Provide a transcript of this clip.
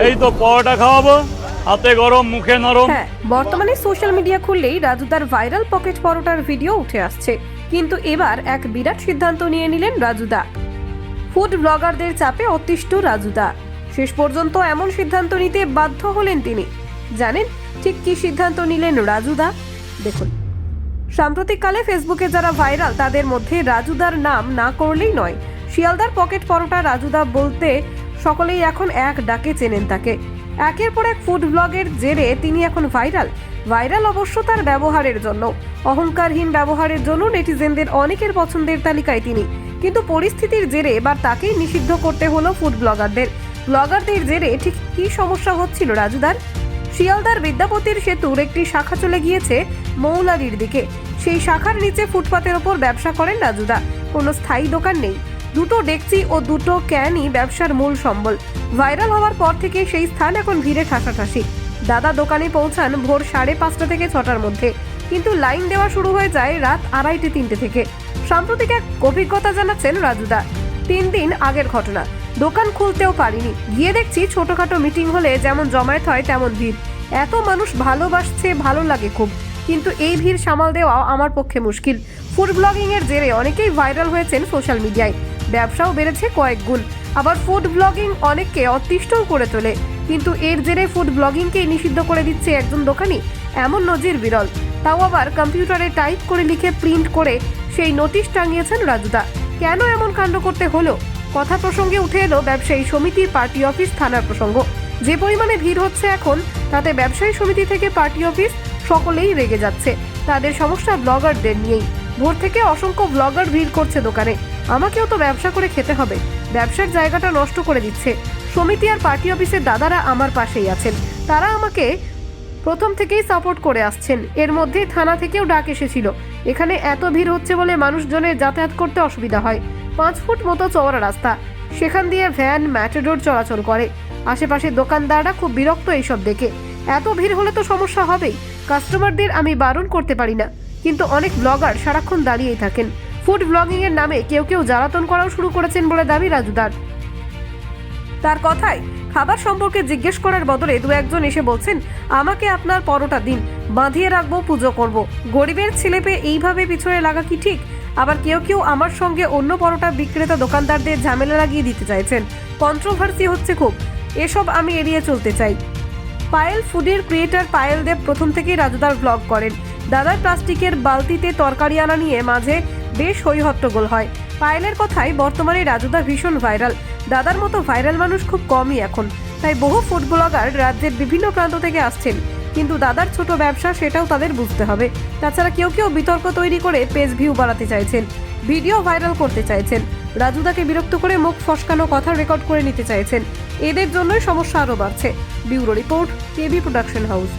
এই তো পরোটা খাওয়াবো, হাতে গরম, মুখে নরম। হ্যাঁ বর্তমানে সোশ্যাল মিডিয়া খুললেই রাজুদার ভাইরাল পকেট পরোটার ভিডিও উঠে আসছে। কিন্তু এবার এক বিরাট সিদ্ধান্ত নিয়ে নিলেন রাজুদা ফুড ব্লগারদের চাপে অতিষ্ঠ রাজুদা শেষ পর্যন্ত এমন সিদ্ধান্ত নিতে বাধ্য হলেন তিনি। জানেন ঠিক কি সিদ্ধান্ত নিলেন রাজুদা দেখুন। সাম্প্রতিককালে ফেসবুকে যারা ভাইরাল, তাদের মধ্যে রাজুদার নাম না করলেই নয়। শিয়ালদার পকেট পরোটা রাজুদা বলতে সকলেই এখন এক ডাকে চেনেন তাকে। একের পর এক ফুড ব্লগের জেরে তিনি এখন ভাইরাল ভাইরাল অবশ্য তার ব্যবহারের জন্য। অহংকারহীন ব্যবহারের জন্য নেটিজেনদের অনেকের পছন্দের তালিকায় তিনি। কিন্তু পরিস্থিতির জেরে এবার তাকেই নিষিদ্ধ করতে হলো ফুড ব্লগারদের ব্লগারদের জেরে ঠিক কী সমস্যা হচ্ছিল রাজুদার? শিয়ালদার বিদ্যাপতির সেতুর একটি শাখা চলে গিয়েছে মৌলালির দিকে। সেই শাখার নিচে ফুটপাতের ওপর ব্যবসা করেন রাজুদা। কোনো স্থায়ী দোকান নেই। দুটো ডেকচি ও দুটো ক্যানই ব্যবসার মূল সম্বল। ভাইরাল হওয়ার পর থেকে সেই স্থান এখন ভিড়ে ঠাসাঠাসি। দাদা দোকানে পৌঁছান ভোর সাড়ে পাঁচটা থেকে ছটার মধ্যে। কিন্তু লাইন দেওয়া শুরু হয়ে যায় রাত আড়াইটে তিনটে থেকে। সাম্প্রতিক এক অভিজ্ঞতা জানাচ্ছেন রাজুদা। তিন দিন আগের ঘটনা। দোকান খুলতেও পারিনি। গিয়ে দেখছি ছোটখাটো মিটিং হলে যেমন জমায়েত হয় তেমন ভিড়। এত মানুষ ভালোবাসছে, ভালো লাগে খুব। কিন্তু এই ভিড় সামাল দেওয়া আমার পক্ষে মুশকিল। ফুড ব্লগিং এর জেরে অনেকেই ভাইরাল হয়েছেন সোশ্যাল মিডিয়ায়। ব্যবসাও বেড়েছে কয়েক গুণ। আবার ফুড ব্লগিং অনেককে অতিষ্ঠও করে তোলে। কিন্তু এর জেরে ফুড ব্লগিংকেই নিষিদ্ধ করে দিচ্ছে একজন দোকানি, এমন নজির বিরল। তাও আবার কম্পিউটারে টাইপ করে লিখে প্রিন্ট করে সেই নোটিশ টাঙিয়েছেন রাজুদা। কেন এমন কাণ্ড করতে হলো? কথা প্রসঙ্গে উঠে এলো ব্যবসায়ী সমিতির পার্টি অফিস থানার প্রসঙ্গ। যে পরিমাণে ভিড় হচ্ছে এখন, তাতে ব্যবসায়ী সমিতি থেকে পার্টি অফিস সকলেই রেগে যাচ্ছে। তাদের সমস্যা ব্লগারদের নিয়েই। ভোর থেকে অসংখ্য ব্লগার ভিড় করছে দোকানে। আমাকেও তো ব্যবসা করে খেতে হবে। ব্যবসার জায়গাটা নষ্ট করে দিচ্ছে। সমিতি আর পার্টি অফিসের দাদারা আমার পাশেই আছেন। তারা আমাকে প্রথম থেকেই সাপোর্ট করে আসছেন। এর মধ্যে থানা থেকেও ডাক এসেছিল। এখানে এত ভিড় হচ্ছে বলে মানুষজনের যাতায়াত করতে অসুবিধা হয়। পাঁচ ফুট মতো চওড়া রাস্তা। সেখান দিয়ে ভ্যান, ম্যাটেডোর চলাচল করে। আশেপাশে দোকানদাররা খুব বিরক্ত এইসব দেখে। এত ভিড় হলে তো সমস্যা হবেই। কাস্টমারদের আমি বারণ করতে পারি না। কিন্তু অনেক ব্লগার সারাক্ষণ দাঁড়িয়েই থাকেন। ফুড ব্লগিং এর নামে কেউ কেউ জ্বালাতন করাও শুরু করেছেন বলে দাবি রাজুদার। তার কথায় খাবার সম্পর্কে জিজ্ঞেস করার বদলে দু একজন এসে বলছেন, আমাকে আপনার পরোটা দিন, বাঁধিয়ে রাখব, পুজো করব। গরিবের ছেলে পেয়ে এইভাবে পিছনে লাগা কি ঠিক? আবার কেউ কেউ আমার সঙ্গে অন্য পরোটা বিক্রেতা দোকানদারদের ঝামেলা লাগিয়ে দিতে চাইছেন। কন্ট্রোভার্সি হচ্ছে খুব। এসব আমি এড়িয়ে চলতে চাই। পায়েল ফুডের ক্রিয়েটার পায়েল দেব প্রথম থেকেই রাজুদার ব্লগ করেন। দাদার প্লাস্টিকের বালতিতে তরকারি আনা নিয়ে মাঝে বেশ হইহট্টগোল হয়। পায়েলের কথাই বর্তমানে রাজুদা ভীষণ ভাইরাল। দাদার মতো ভাইরাল মানুষ খুব কমই এখন। তাই বহু ফুড ব্লগার রাজ্যের বিভিন্ন প্রান্ত থেকে আসছেন। কিন্তু দাদার ছোট ব্যবসা সেটাও তাদের বুঝতে হবে। তাছাড়া কেউ কেউ বিতর্ক তৈরি করে পেজ ভিউ বাড়াতে চাইছেন। ভিডিও ভাইরাল করতে চাইছেন। রাজুদাকে বিরক্ত করে মুখ ফসকানো কথা রেকর্ড করে নিতে চাইছেন। এদের জন্যই সমস্যা আরও বাড়ছে। Bureau report KB production house.